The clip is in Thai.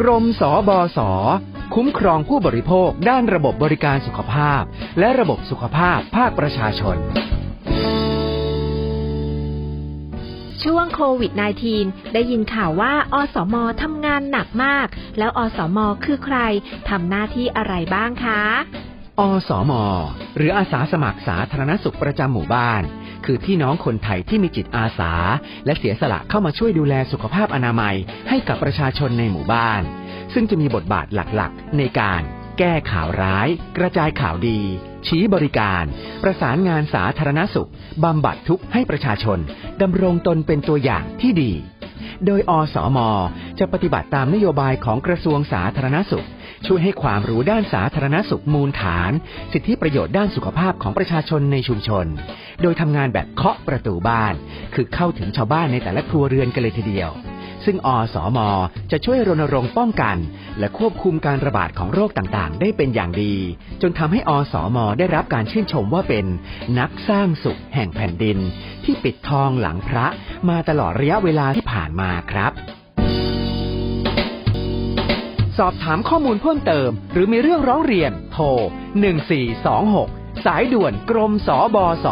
กรมสบสคุ้มครองผู้บริโภคด้านระบบบริการสุขภาพ และระบบสุขภาพภาคประชาชน ช่วงโควิด -19 ได้ยินข่าวว่า อสมทำงานหนักมาก แล้วอสมคือใครทำหน้าที่อะไรบ้างคะ อสม หรืออาสาสมัครสาธารณสุขประจำหมู่บ้าน คือพี่น้องคนไทยที่มีจิตอาสา และเสียสละเข้ามาช่วยดูแลสุขภาพอนามัย ให้กับประชาชนในหมู่บ้าน ซึ่งจะมีบทบาทหลักๆ ในการแก้ข่าวร้าย กระจายข่าวดี ชี้บริการ ประสานงานสาธารณสุขบำบัดทุกข์ให้ประชาชนดำรงตนเป็นตัวอย่างที่ดี โดยอสมจะปฏิบัติตามนโยบายของกระทรวงสาธารณสุข ช่วยให้ความรู้ด้านสาธารณสุขมูลฐาน สิทธิประโยชน์ด้านสุขภาพของประชาชนในชุมชน โดยทำงานแบบเคาะประตูบ้าน คือเข้าถึงชาวบ้านในแต่ละครัวเรือนกันเลยทีเดียว ซึ่งอสม จะช่วยรณรงค์ป้องกัน และควบคุมการระบาดของโรคต่างๆ ได้เป็นอย่างดี จนทำให้อสม ได้รับการชื่นชมว่าเป็นนักสร้างสุขแห่งแผ่นดิน ที่ปิดทองหลังพระมาตลอดระยะเวลาที่ผ่านมาครับสอบถามข้อมูลเพิ่มเติม หรือมีเรื่องร้องเรียน โทร 1426 สายด่วนกรมสบส